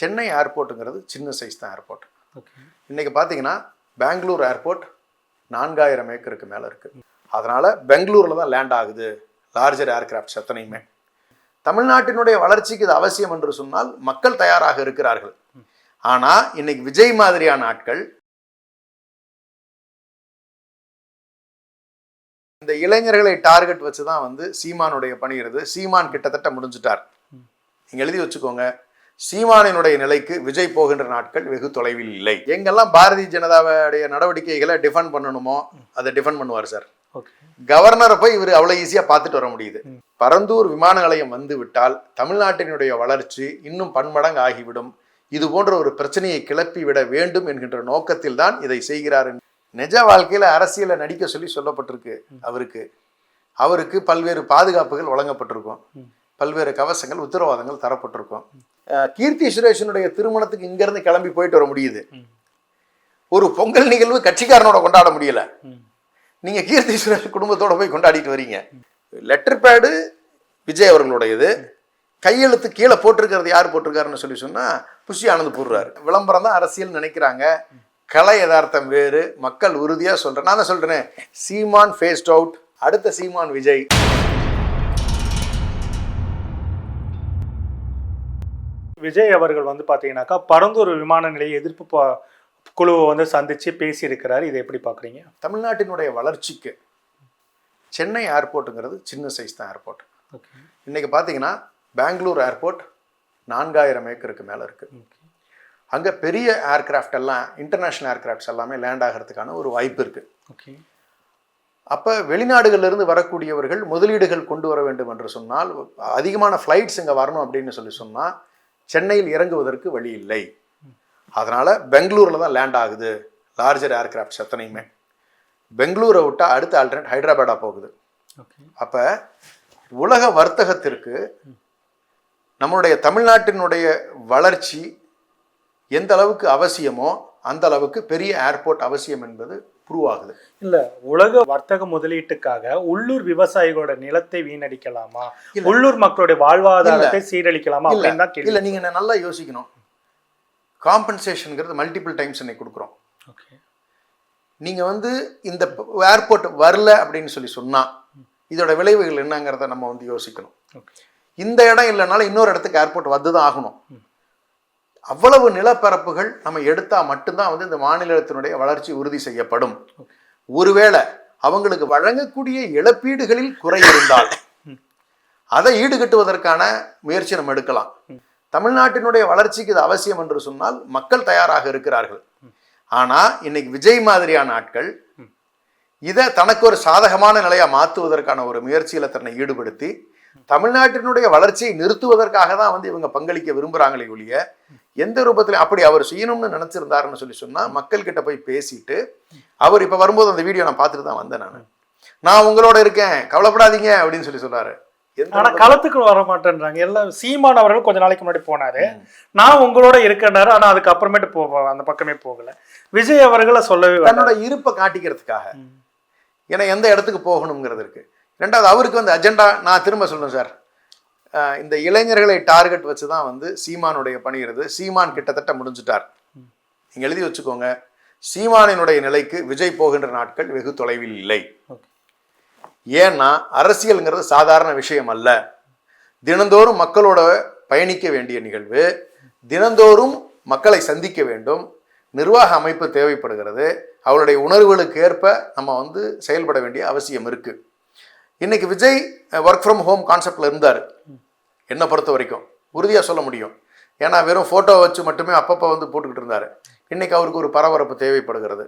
சென்னை ஏர்போர்ட்டுங்கிறது சின்ன சைஸ் தான் airport. Okay. இன்னைக்கு பார்த்தீங்கன்னா பெங்களூர் ஏர்போர்ட் நான்காயிரம் ஏக்கருக்கு மேலே இருக்குது அதனால் பெங்களூரில் தான் லேண்ட் ஆகுது. லார்ஜர் ஏர்கிராஃப்ட்ஸ் எத்தனையுமே. தமிழ்நாட்டினுடைய வளர்ச்சிக்கு இது அவசியம் என்று சொன்னால் மக்கள் தயாராக இருக்கிறார்கள். ஆனால் இன்னைக்கு விஜய் மாதிரியான ஆட்கள் இந்த இளைஞர்களை டார்கெட் வச்சு தான் வந்து சீமானுடைய பணிகிறது சீமான் கிட்டத்தட்ட முடிஞ்சிட்டார். நீங்க எழுதி வச்சுக்கோங்க. சீமானினுடைய நிலைக்கு விஜய் போகின்ற நாட்கள் வெகு தொலைவில் இல்லை. எங்கெல்லாம் பாரதிய ஜனதாவுடைய நடவடிக்கைகளை டிஃபெண்ட் பண்ணணுமோ அதை டிஃபெண்ட் பண்ணுவார் சார். கவர்னரை போய் இவர் அவ்வளோ ஈஸியாக பார்த்துட்டு வர முடியுது. பரந்தூர் விமான நிலையம் வந்து விட்டால் தமிழ்நாட்டினுடைய வளர்ச்சி இன்னும் பன்மடங்கு ஆகிவிடும். இது போன்ற ஒரு பிரச்சனையை கிளப்பி விட வேண்டும் என்கின்ற நோக்கத்தில் தான் இதை செய்கிறார். நிஜ வாழ்க்கையில அரசியலை நடிக்க சொல்லி சொல்லப்பட்டிருக்கு அவருக்கு. அவருக்கு பல்வேறு பாதுகாப்புகள் வழங்கப்பட்டிருக்கும். பல்வேறு கவசங்கள் உத்தரவாதங்கள் தரப்பட்டிருக்கும். கீர்த்தி சுரேஷனுடைய திருமணத்துக்கு இங்கிருந்து கிளம்பி போயிட்டு வர முடியுது. ஒரு பொங்கல் நிகழ்வு கட்சிக்காரனோட கொண்டாட முடியல. ம். நீங்க கீர்த்தி சுரேஷ் குடும்பத்தோட போய் கொண்டாடிட்டு வரீங்க. லெட்டர் பேடு விஜய் அவர்களுடையது. கையெழுத்து கீழே போட்டிருக்கிறது யார் போட்டிருக்காருன்னு சொல்லி சொன்னா புஷி ஆனந்த் போடுறாரு. விளம்பரம் தான் அரசியல் நினைக்கிறாங்க. கலை யதார்த்தம் வேறு. மக்கள் உறுதியா சொல்றேன் நான் தான் சொல்றேனே. சீமான் ஃபேஸ்ட் அவுட் அடுத்த சீமான் விஜய். விஜய் அவர்கள் வந்து பார்த்தீங்கன்னாக்கா பரந்தூர் விமான நிலைய எதிர்ப்பு ப- குழுவை வந்து சந்திச்சு பேசியிருக்கிறார். இதை எப்படி பார்க்குறீங்க தமிழ்நாட்டினுடைய வளர்ச்சிக்கு சென்னை ஏர்போர்ட்டுங்கிறது சின்ன சைஸ் தான் ஏர்போர்ட். ஓகே. இன்னைக்கு பார்த்தீங்கன்னா பெங்களூர் ஏர்போர்ட் நான்காயிரம் ஏக்கருக்கு மேலே இருக்குது அங்கே பெரிய ஏர்கிராஃப்ட் எல்லாம் இன்டர்நேஷ்னல் ஏர்கிராஃப்ட்ஸ் எல்லாமே லேண்ட் ஆகிறதுக்கான ஒரு வாய்ப்பு இருக்குது ஓகே. அப்போ வெளிநாடுகளிலிருந்து வரக்கூடியவர்கள் முதலீடுகள் கொண்டு வர வேண்டும் என்று சொன்னால் அதிகமான ஃப்ளைட்ஸ் இங்கே வரணும் அப்படின்னு சொல்லி சொன்னால் சென்னையில் இறங்குவதற்கு வழி இல்லை. அதனால் பெங்களூரில் தான் லேண்ட் ஆகுது. லார்ஜர் ஏர்கிராஃப்ட்ஸ் எத்தனையுமே பெங்களூரை விட்டால் அடுத்த ஆல்டர்னேட் ஹைதராபாடாக போகுது. ஓகே அப்போ உலக வர்த்தகத்திற்கு நம்மளுடைய தமிழ்நாட்டினுடைய வளர்ச்சி எந்த அளவுக்கு அவசியமோ அந்த அளவுக்கு பெரிய ஏர்போர்ட் அவசியம் என்பது ப்ரூவ் ஆகுது இல்ல உலக வர்த்தக முதலீட்டுக்காக உள்ளூர் விவசாயிகளோட நிலத்தை வீணடிக்கலாமா. உள்ளூர் மக்களுடைய வாழ்வாதாரத்தை சீரழிக்கலாமா அப்படின்னு தான் இல்ல நீங்க என்ன நல்லா யோசிக்கணும். காம்பன்சேஷனுங்கிறது மல்டிபிள் டைம்ஸ் இன்னைக்கு கொடுக்குறோம். ஓகே. நீங்க வந்து இந்த ஏர்போர்ட் வரல அப்படின்னு சொல்லி சொன்னா இதோட விளைவுகள் என்னங்கிறத நம்ம வந்து யோசிக்கணும். இந்த இடம் இல்லைனாலும் இன்னொரு இடத்துக்கு ஏர்போர்ட் வந்து தான் ஆகணும் அவ்வளவு நிலப்பரப்புகள் நம்ம எடுத்தால் மட்டும்தான் வந்து இந்த மாநிலத்தினுடைய வளர்ச்சி உறுதி செய்யப்படும். ஒருவேளை அவங்களுக்கு வழங்கக்கூடிய இழப்பீடுகளில் குறை இருந்தால் அதை ஈடுகட்டுவதற்கான முயற்சி நம்ம எடுக்கலாம். தமிழ்நாட்டினுடைய வளர்ச்சிக்கு இது அவசியம் என்று சொன்னால் மக்கள் தயாராக இருக்கிறார்கள். ஆனால் இன்னைக்கு விஜய் மாதிரியான ஆட்கள் இதை தனக்கு ஒரு சாதகமான நிலையாக மாற்றுவதற்கான ஒரு முயற்சியில் தன்னை ஈடுபடுத்தி தமிழ்நாட்டினுடைய வளர்ச்சியை நிறுத்துவதற்காக தான் வந்து இவங்க பங்களிக்க விரும்புறாங்களே ஒழிய எந்த ரூபத்திலும் அப்படி அவர் செய்யணும்னு நினைச்சிருந்தாருன்னு சொல்லி சொன்னா மக்கள் கிட்ட போய் பேசிட்டு அவர் இப்ப வரும்போது அந்த வீடியோ நான் பார்த்துட்டு தான் வந்தேன் நான். நான் உங்களோட இருக்கேன் கவலைப்படாதீங்க அப்படின்னு சொல்லி சொல்றாரு. எந்த ஆனா களத்துக்கு வர மாட்டேன்றாங்க. எல்லாம் சீமான் அவர்கள் கொஞ்ச நாளைக்கு முன்னாடி போனாரு. நான் உங்களோட இருக்கேன்னாரு ஆனா அதுக்கு அப்புறமேட்டு போ அந்த பக்கமே போகல. விஜய் அவர்களை சொல்லவே. தன்னோட இருப்பை காட்டிக்கிறதுக்காக. ஏன்னா எந்த இடத்துக்கு போகணுங்கிறது இருக்கு. ரெண்டாவது அவருக்கு வந்து அஜெண்டா நான் திரும்ப சொல்றேன் சார். இந்த இளைஞர்களை டார்கெட் வச்சு தான் வந்து சீமானுடைய பணிகிறது சீமான் கிட்டத்தட்ட முடிஞ்சிட்டார். நீங்க எழுதி வச்சுக்கோங்க. சீமானினுடைய நிலைக்கு விஜய் போகின்ற நாட்கள் வெகு தொலைவில் இல்லை. ஏன்னா அரசியல்ங்கிறது சாதாரண விஷயம் அல்ல. தினந்தோறும் மக்களோட பயணிக்க வேண்டிய நிகழ்வு தினந்தோறும் மக்களை சந்திக்க வேண்டும் நிர்வாக அமைப்பு தேவைப்படுகிறது அவருடைய உணர்வுகளுக்கு ஏற்ப நம்ம வந்து செயல்பட வேண்டிய அவசியம் இருக்கு. இன்னைக்கு விஜய் ஒர்க் ஃப்ரம் ஹோம் கான்செப்டில் இருந்தார். என்னை பொறுத்த வரைக்கும். உறுதியாக சொல்ல முடியும். ஏன்னா வெறும் ஃபோட்டோ வச்சு மட்டுமே அப்பப்போ வந்து போட்டுக்கிட்டு இருந்தார். இன்னைக்கு அவருக்கு ஒரு பரபரப்பு தேவைப்படுகிறது.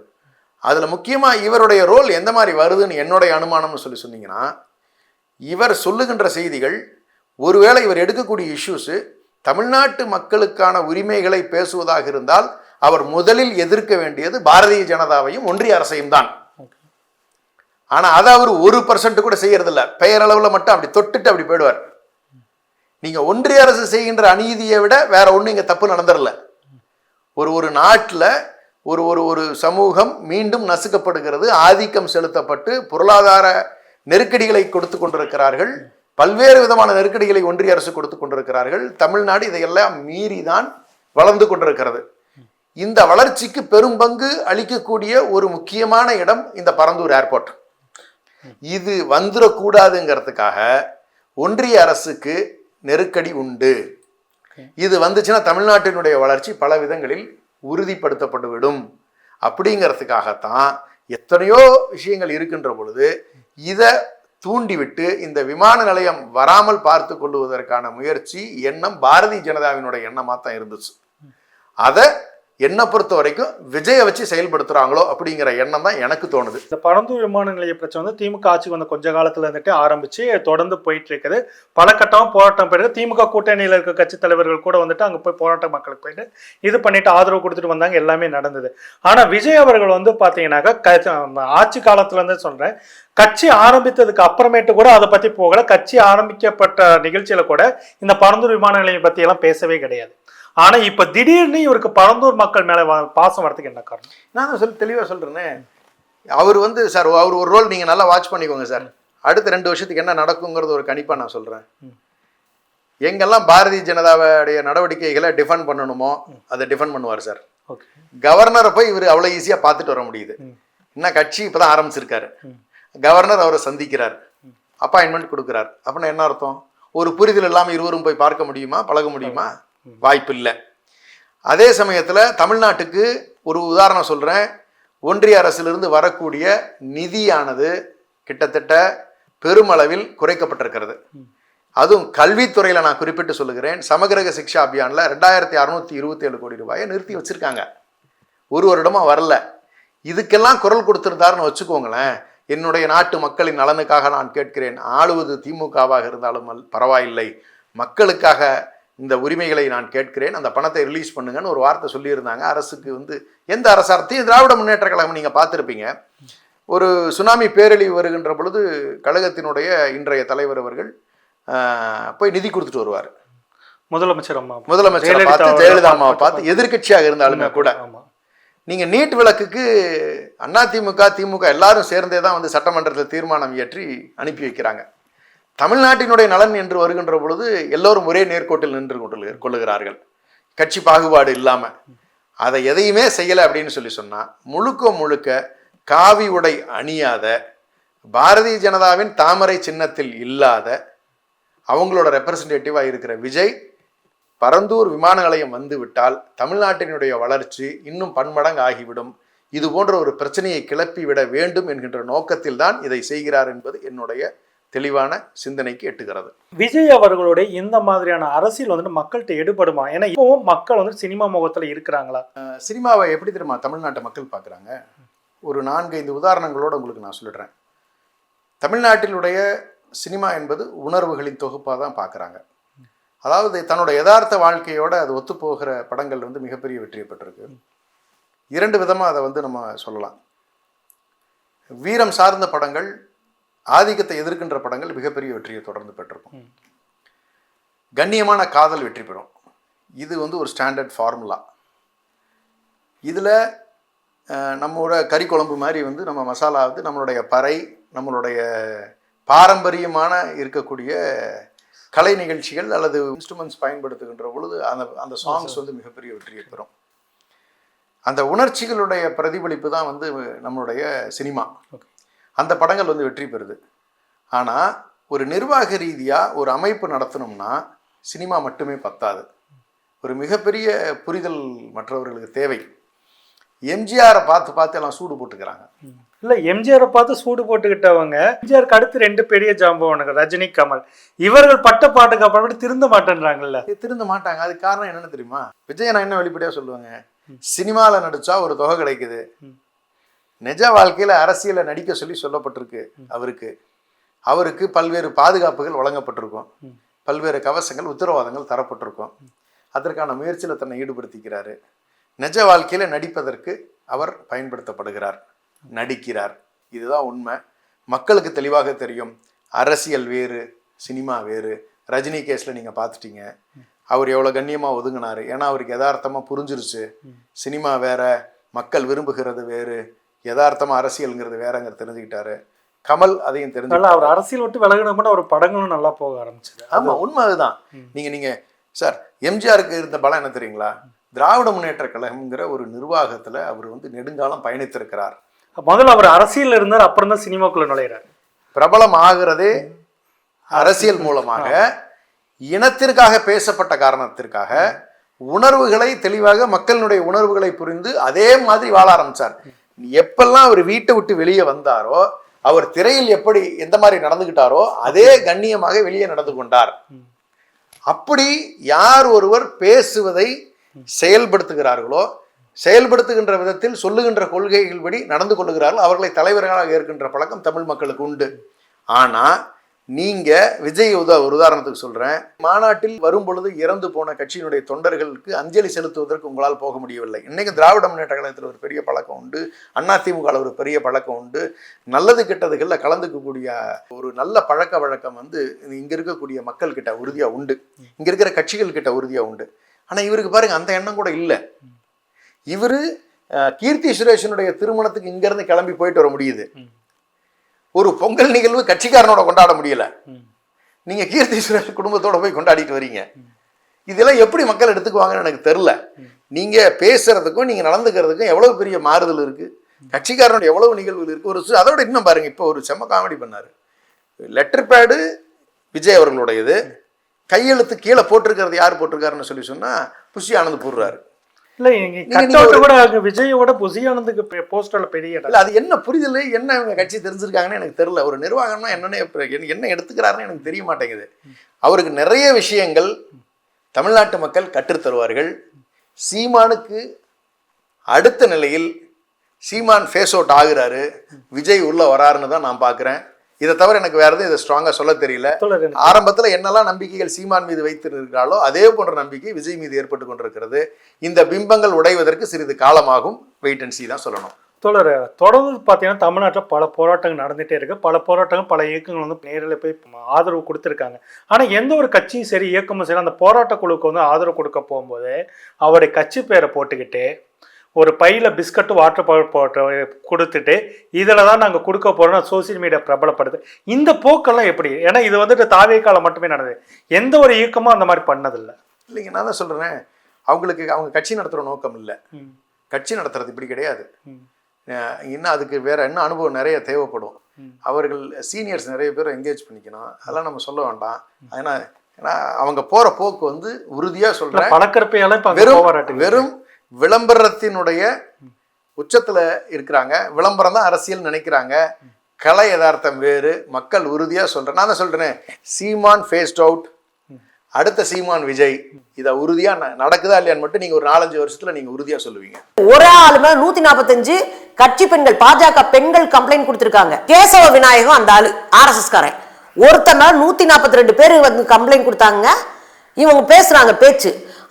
அதில் முக்கியமாக இவருடைய ரோல் எந்த மாதிரி வருதுன்னு என்னுடைய அனுமானம்னு சொல்லி சொன்னீங்கன்னா இவர் சொல்லுகின்ற செய்திகள் ஒருவேளை இவர் எடுக்கக்கூடிய இஷ்யூஸு தமிழ்நாட்டு மக்களுக்கான உரிமைகளை பேசுவதாக இருந்தால் அவர் முதலில் எதிர்க்க வேண்டியது பாரதிய ஜனதாவையும் ஒன்றிய அரசையும் தான். ஆனால் அதை அவர் ஒரு பர்சன்ட் கூட செய்யறதில்ல. பெயரளவில் மட்டும் அப்படி தொட்டுட்டு அப்படி போயிடுவார். நீங்கள் ஒன்றிய அரசு செய்கின்ற அநீதியை விட வேற ஒன்றும் இங்கே தப்பு நடந்துடல ஒரு ஒரு நாட்டில் ஒரு ஒரு ஒரு சமூகம் மீண்டும் நசுக்கப்படுகிறது ஆதிக்கம் செலுத்தப்பட்டு பொருளாதார நெருக்கடிகளை கொடுத்து கொண்டிருக்கிறார்கள் பல்வேறு விதமான நெருக்கடிகளை ஒன்றிய அரசு கொடுத்து கொண்டிருக்கிறார்கள். தமிழ்நாடு இதையெல்லாம் மீறி தான் வளர்ந்து கொண்டிருக்கிறது. இந்த வளர்ச்சிக்கு பெரும் பங்கு அளிக்கக்கூடிய ஒரு முக்கியமான இடம் இந்த பரந்தூர் ஏர்போர்ட். இது வந்துடக்கூடாதுங்கிறதுக்காக ஒன்றிய அரசுக்கு நெருக்கடி உண்டு. இது வந்துச்சுன்னா தமிழ்நாட்டினுடைய வளர்ச்சி பல விதங்களில் உறுதிப்படுத்தப்பட்டுவிடும். அப்படிங்கிறதுக்காகத்தான் எத்தனையோ விஷயங்கள் இருக்கின்ற பொழுது இதை தூண்டிவிட்டு இந்த விமான நிலையம் வராமல் பார்த்து கொள்வதற்கான முயற்சி எண்ணம் பாரதிய ஜனதாவினுடைய எண்ணமாக தான் இருந்துச்சு. அதை என்னை பொறுத்த வரைக்கும் விஜயை வச்சு செயல்படுத்துறாங்களோ அப்படிங்கிற எண்ணம் தான் எனக்கு தோணுது. இந்த பரந்தூர் விமான நிலைய பிரச்சனை வந்து திமுக ஆட்சி வந்த கொஞ்ச காலத்துல இருந்துட்டு ஆரம்பிச்சு தொடர்ந்து போயிட்டு இருக்குது. பல கட்டமா போராட்டம் போயிருக்கு திமுக கூட்டணியில இருக்க கட்சி தலைவர்கள் கூட வந்துட்டு அங்க போய் போராட்ட மக்களுக்கு போயிட்டு இது பண்ணிட்டு ஆதரவு கொடுத்துட்டு வந்தாங்க. எல்லாமே நடந்தது. ஆனா விஜய் அவர்கள் வந்து பாத்தீங்கன்னாக்கா க- ஆட்சி காலத்துல சொல்கிறேன் சொல்றேன் கட்சி ஆரம்பித்ததுக்கு அப்புறமேட்டு கூட அதை பத்தி போகல. கட்சி ஆரம்பிக்கப்பட்ட நிகழ்ச்சியில கூட இந்த பரந்தூர் விமான நிலையம் பத்தி எல்லாம் பேசவே கிடையாது. ஆனா இப்ப திடீர்னு இவருக்கு பரந்தூர் மக்கள் மேல பாசம் வரதுக்கு என்ன காரணம்? நான் தான் சொல்லி தெளிவாக சொல்கிறேனே அவர் வந்து சார் அவர் ஒரு ரோல் நீங்கள் நல்லா வாட்ச் பண்ணிக்கோங்க சார். அடுத்த ரெண்டு வருஷத்துக்கு என்ன நடக்குங்கிறது ஒரு கணிப்பாக நான் சொல்கிறேன் ம். எங்கெல்லாம் பாரதிய ஜனதாவுடைய நடவடிக்கைகளை டிஃபெண்ட் பண்ணணுமோ அதை டிஃபெண்ட் பண்ணுவார் சார். கவர்னரை போய் இவர் அவ்வளோ ஈஸியாக பார்த்துட்டு வர முடியுது. இன்னும் கட்சி இப்போ தான் ஆரம்பிச்சிருக்காரு. கவர்னர் அவரை சந்திக்கிறார். அப்பாயின்மெண்ட் கொடுக்குறார். அப்படின்னா என்ன அர்த்தம்? ஒரு புரிதல் இல்லாமல் இருவரும் போய் பார்க்க முடியுமா? பழக முடியுமா? வாய்ப்பு இல்லை அதே சமயத்தில் தமிழ்நாட்டுக்கு ஒரு உதாரணம் சொல்கிறேன் ஒன்றிய அரசிலிருந்து வரக்கூடிய நிதியானது கிட்டத்தட்ட பெருமளவில் குறைக்கப்பட்டிருக்கிறது. அதுவும் கல்வித்துறையில் நான் குறிப்பிட்டு சொல்லுகிறேன். சமகிரக சிக்ஷா அபியானில் ரெண்டாயிரத்தி அறுநூத்தி இருபத்தி ஏழு கோடி ரூபாயை நிறுத்தி வச்சுருக்காங்க. ஒரு வருடமாக வரல. இதுக்கெல்லாம் குரல் கொடுத்துருந்தாருன்னு வச்சுக்கோங்களேன். என்னுடைய நாட்டு மக்களின் நலனுக்காக நான் கேட்கிறேன். ஆளுவது திமுகவாக இருந்தாலும் பரவாயில்லை. மக்களுக்காக இந்த உரிமைகளை நான் கேட்கிறேன் அந்த பணத்தை ரிலீஸ் பண்ணுங்கன்னு ஒரு வார்த்தை சொல்லியிருந்தாங்க. அரசுக்கு வந்து எந்த அரசார்த்தையும் திராவிட முன்னேற்ற கழகம் நீங்கள் பார்த்துருப்பீங்க. ஒரு சுனாமி பேரழிவு வருகின்ற பொழுது கழகத்தினுடைய இன்றைய தலைவர் அவர்கள் போய் நிதி கொடுத்துட்டு வருவார். முதலமைச்சர் அம்மா. முதலமைச்சரை பார்த்து ஜெயலலிதா அம்மாவை பார்த்து எதிர்க்கட்சியாக இருந்தாலுமே கூட ஆமா. நீங்க நீட் விளக்குக்கு அதிமுக திமுக எல்லாரும் சேர்ந்தே தான் வந்து சட்டமன்றத்தில் தீர்மானம் இயற்றி அனுப்பி வைக்கிறாங்க. தமிழ்நாட்டினுடைய நலன் என்று வருகின்ற பொழுது எல்லோரும் ஒரே நேர்கோட்டில் நின்று கொண்டு கொள்ளுகிறார்கள். கட்சி பாகுபாடு இல்லாமல் அதை எதையுமே செய்யலை அப்படின்னு சொல்லி சொன்னால் முழுக்க முழுக்க காவி உடை அணியாத பாரதிய ஜனதாவின் தாமரை சின்னத்தில் இல்லாத அவங்களோட ரெப்ரசன்டேட்டிவாக இருக்கிற விஜய் பரந்தூர் விமான நிலையம் வந்துவிட்டால் தமிழ்நாட்டினுடைய வளர்ச்சி இன்னும் பன்மடங்கு ஆகிவிடும். இது போன்ற ஒரு பிரச்சனையை கிளப்பி விட வேண்டும் என்கின்ற நோக்கத்தில் தான் இதை செய்கிறார் என்பது என்னுடைய தெளிவான சிந்தனைக்கு எட்டுகிறது. விஜய் அவர்களுடைய இந்த மாதிரியான அரசியல் வந்துட்டு மக்கள்கிட்ட எடுபடுமா? ஏன்னா இப்பவும் மக்கள் வந்து சினிமா முகத்துல இருக்கிறாங்களா? சினிமாவை எப்படி தெரியுமா தமிழ்நாட்டு மக்கள் பார்க்குறாங்க? ஒரு நான்கு ஐந்து உதாரணங்களோடு உங்களுக்கு நான் சொல்லிடுறேன் தமிழ்நாட்டிலுடைய சினிமா என்பது உணர்வுகளின் தொகுப்பாக தான் பார்க்குறாங்க. அதாவது தன்னோட யதார்த்த வாழ்க்கையோட அது ஒத்துப்போகிற படங்கள் வந்து மிகப்பெரிய வெற்றியை பெற்றிருக்கு. இரண்டு விதமாக அதை வந்து நம்ம சொல்லலாம். வீரம் சார்ந்த படங்கள் ஆதிக்கத்தை எதிர்க்கின்ற படங்கள் மிகப்பெரிய வெற்றியை தொடர்ந்து பெற்றிருக்கும். கண்ணியமான காதல் வெற்றி பெறும். இது வந்து ஒரு ஸ்டாண்டர்ட் ஃபார்முலா இதில் நம்மளோட கறி குழம்பு மாதிரி வந்து நம்ம மசாலா வந்து நம்மளுடைய பறை நம்மளுடைய பாரம்பரியமான இருக்கக்கூடிய கலை நிகழ்ச்சிகள் அல்லது இன்ஸ்ட்ருமெண்ட்ஸ் பயன்படுத்துகின்ற பொழுது அந்த அந்த சாங்ஸ் வந்து மிகப்பெரிய வெற்றியை பெறும். அந்த உணர்ச்சிகளுடைய பிரதிபலிப்பு தான் வந்து நம்மளுடைய சினிமா Okay. அந்த படங்கள் வந்து வெற்றி பெறுது. ஆனால் ஒரு நிர்வாக ரீதியாக ஒரு அமைப்பு நடத்தணும்னா சினிமா மட்டுமே பத்தாது. ஒரு மிகப்பெரிய புரிதல் மற்றவர்களுக்கு தேவை. எம்ஜிஆரை பார்த்து பார்த்து எல்லாம் சூடு போட்டுக்கிறாங்க. இல்ல எம்ஜிஆரை பார்த்து சூடு போட்டுக்கிட்டவங்க எம்ஜிஆருக்கு அடுத்து ரெண்டு பெரிய ஜாம்பவனுங்க ரஜினி கமல். இவர்கள் பட்ட பாட்டுக்கு அப்புறமேட்டு திருந்த மாட்டேன்றாங்கல்ல. திருந்த மாட்டாங்க. அதுக்கு காரணம் என்னன்னு தெரியுமா? விஜய் நான் என்ன வெளிப்படையாக சொல்லுவாங்க? சினிமாவில் நடிச்சா ஒரு தொகை கிடைக்குது. நிஜ வாழ்க்கையில் அரசியலை நடிக்க சொல்லி சொல்லப்பட்டிருக்கு அவருக்கு. அவருக்கு பல்வேறு பாதுகாப்புகள் வழங்கப்பட்டிருக்கும். பல்வேறு கவசங்கள் உத்தரவாதங்கள் தரப்பட்டிருக்கும். அதற்கான முயற்சியில் தன்னை ஈடுபடுத்திக்கிறாரு. நிஜ வாழ்க்கையில் நடிப்பதற்கு அவர் பயன்படுத்தப்படுகிறார் நடிக்கிறார். இதுதான் உண்மை. மக்களுக்கு தெளிவாக தெரியும். அரசியல் வேறு சினிமா வேறு. ரஜினி கேஸில் நீங்கள் பார்த்துட்டீங்க. அவர் எவ்வளோ கண்ணியமாக ஒதுங்கினார். ஏன்னா அவருக்கு யதார்த்தமாக புரிஞ்சிருச்சு. சினிமா வேற மக்கள் விரும்புகிறது வேறு. யதார்த்தமாக அரசியலுங்கிறது வேறங்கிறது தெரிஞ்சுக்கிட்டாரு. கமல் அதையும் தெரிஞ்சு அவர் அரசியல் விட்டு விலகின கூட அவர் படங்களும் நல்லா போக ஆரம்பிச்சது. ஆமாம் உண்மை அதுதான். நீங்கள் நீங்கள் சார் எம்ஜிஆருக்கு இருந்த பலம் என்ன தெரியுங்களா? திராவிட முன்னேற்ற கழகம்ங்கிற ஒரு நிர்வாகத்துல அவர் வந்து நெடுங்காலம் பயணித்திருக்கிறார். முதல்ல அவர் அரசியல் இருந்தார் அப்புறம் தான் சினிமாக்குள்ள நுழையிறாரு. பிரபலம் ஆகிறதே அரசியல் மூலமாக இனத்திற்காக பேசப்பட்ட காரணத்திற்காக உணர்வுகளை தெளிவாக மக்களினுடைய உணர்வுகளை புரிந்து அதே மாதிரி வாழ ஆரம்பிச்சார். எப்பெல்லாம் அவர் வீட்டை விட்டு வெளியே வந்தாரோ அவர் திரையில் எப்படி எந்த மாதிரி நடந்துகிட்டாரோ அதே கண்ணியமாக வெளியே நடந்து கொண்டார். அப்படி யார் ஒருவர் பேசுவதை செயல்படுத்துகிறார்களோ செயல்படுத்துகின்ற விதத்தில் சொல்லுகின்ற கொள்கைகள் படி நடந்து கொள்ளுகிறார்கள். அவர்களை தலைவர்களாக ஏற்கின்ற பழக்கம் தமிழ் மக்களுக்கு உண்டு. ஆனால் நீங்க விஜய் உதா ஒரு உதாரணத்துக்கு சொல்றேன். மாநாட்டில் வரும் பொழுது இறந்து போன கட்சியினுடைய தொண்டர்களுக்கு அஞ்சலி செலுத்துவதற்கு உங்களால் போக முடியவில்லை. இன்னைக்கு திராவிட முன்னேற்ற கழகத்தில் ஒரு பெரிய பழக்கம் உண்டு. அதிமுக ஒரு பெரிய பழக்கம் உண்டு. நல்லது கெட்டதுகளில் கலந்துக்கக்கூடிய ஒரு நல்ல பழக்க வழக்கம் வந்து இங்க இருக்கக்கூடிய மக்கள் கிட்ட உறுதியா உண்டு. இங்க இருக்கிற கட்சிகள் கிட்ட உறுதியா உண்டு. ஆனா இவருக்கு பாருங்க அந்த எண்ணம் கூட இல்லை. இவரு கீர்த்தி சுரேஷனுடைய திருமணத்துக்கு இங்கிருந்து கிளம்பி போயிட்டு வர முடியுது. ஒரு பொங்கல் நிகழ்வு கட்சிக்காரனோட கொண்டாட முடியல. ம். நீங்க கீர்த்தி சுரேஷ் குடும்பத்தோட போய் கொண்டாடிட்டு வரீங்க. இதெல்லாம் எப்படி மக்கள் எடுத்துக்குவாங்கன்னு எனக்கு தெரில நீங்க பேசுறதுக்கும் நீங்க நடந்துக்கிறதுக்கும் எவ்வளவு பெரிய மாறுதல் இருக்கு? கட்சிக்காரனோட எவ்வளவு நிகழ்வுகள் இருக்கு? ஒரு அதோட இன்னும் பாருங்க இப்போ ஒரு செம்ம காமெடி பண்ணாரு. லெட்டர் பேடு விஜய் அவர்களுடையது. கையெழுத்து கீழே போட்டிருக்கிறது யார் போட்டிருக்காருன்னு சொல்லி சொன்னா புஷி ஆனந்த் போடுறாரு. இல்ல கட் விஜயோட புசியானந்துக்கு போஸ்டர்ல பெரிய இல்ல அது என்ன புரிதல் என்ன இவங்க கட்சி தெரிஞ்சிருக்காங்கன்னு எனக்கு தெரியல. ஒரு நிர்வாகம்னா என்னன்னு என்ன- என்ன எடுத்துக்கிறாருன்னு எனக்கு தெரிய மாட்டேங்குது. அவருக்கு நிறைய விஷயங்கள் தமிழ்நாட்டு மக்கள் கற்றுத் தருவார்கள். சீமானுக்கு அடுத்த நிலையில் சீமான் ஃபேஸ் அவுட் ஆகுறாரு. விஜய் உள்ள வராருன்னு தான் நான் பார்க்குறேன் இதை தவிர எனக்கு வேற எதுவும் இதை ஸ்ட்ராங்காக சொல்ல தெரியல. ஆரம்பத்துல என்னெல்லாம் நம்பிக்கைகள் சீமான் மீது வைத்திருக்கிறாளோ அதே போன்ற நம்பிக்கை விஜய் மீது ஏற்பட்டு கொண்டிருக்கிறது. இந்த பிம்பங்கள் உடைவதற்கு சிறிது காலமாகும். வெயிட் அண்ட் see தான் சொல்லணும். தோழர் தொடர்ந்து பார்த்தீங்கன்னா தமிழ்நாட்டில் பல போராட்டங்கள் நடந்துகிட்டே இருக்கு. பல போராட்டங்கள் பல இயக்கங்கள் வந்து நேரில் போய் ஆதரவு கொடுத்துருக்காங்க. ஆனால் எந்த ஒரு கட்சியும் சரி இயக்கமும் சரி அந்த போராட்ட குழுவுக்கு வந்து ஆதரவு கொடுக்க போகும்போது அவருடைய கட்சி பேரை போட்டுக்கிட்டு ஒரு பையில பிஸ்கட்டு வாட்டர் பவர் போட்டு கொடுத்துட்டு இதில் தான் நாங்கள் கொடுக்க போகிறோம் சோசியல் மீடியா பிரபலப்படுது. இந்த போக்கெல்லாம் எப்படி? ஏன்னா இது வந்துட்டு தாவே காலம் மட்டுமே நடந்தது. எந்த ஒரு இயக்கமும் அந்த மாதிரி பண்ணதில்லை. இல்லைங்க நான் தான் சொல்றேன். அவங்களுக்கு அவங்க கட்சி நடத்துகிற நோக்கம் இல்லை. கட்சி நடத்துறது இப்படி கிடையாது. இன்னும் அதுக்கு வேற என்ன அனுபவம் நிறைய தேவைப்படும். அவர்கள் சீனியர்ஸ் நிறைய பேர் என்கேஜ் பண்ணிக்கணும். அதெல்லாம் நம்ம சொல்ல வேண்டாம். ஏன்னா ஏன்னா அவங்க போற போக்கு வந்து உறுதியா சொல்றேன். பழக்கறப்பையெல்லாம் இப்போ வெறும் வெறும் விளம்பரத்தினுடைய உச்சத்தில் இருக்கிறாங்க. விளம்பரம் தான் அரசியல் நினைக்கிறாங்க. கலை யதார்த்தம் வேறு. மக்கள் உறுதியாக சொல்கிறேன் நான் தான் சொல்கிறேன் சீமான் ஃபேஸ்ட் அவுட் அடுத்த சீமான் விஜய். இதை உறுதியாக நடக்குதா இல்லையான்னு மட்டும் நீங்கள் ஒரு நாலஞ்சு வருஷத்தில் நீங்கள் உறுதியாக சொல்லுவீங்க. ஒரே ஆளுமே நூற்றி நாற்பத்தஞ்சு கட்சி பெண்கள் பாஜக பெண்கள் கம்ப்ளைண்ட் கொடுத்துருக்காங்க. கேசவ விநாயகம் அந்த ஆளு ஆர்எஸ்எஸ் காரன். நூற்றி நாற்பத்தி ரெண்டு பேர் வந்து கம்ப்ளைண்ட் கொடுத்தாங்க. இவங்க பேசுகிறாங்க பேச்சு.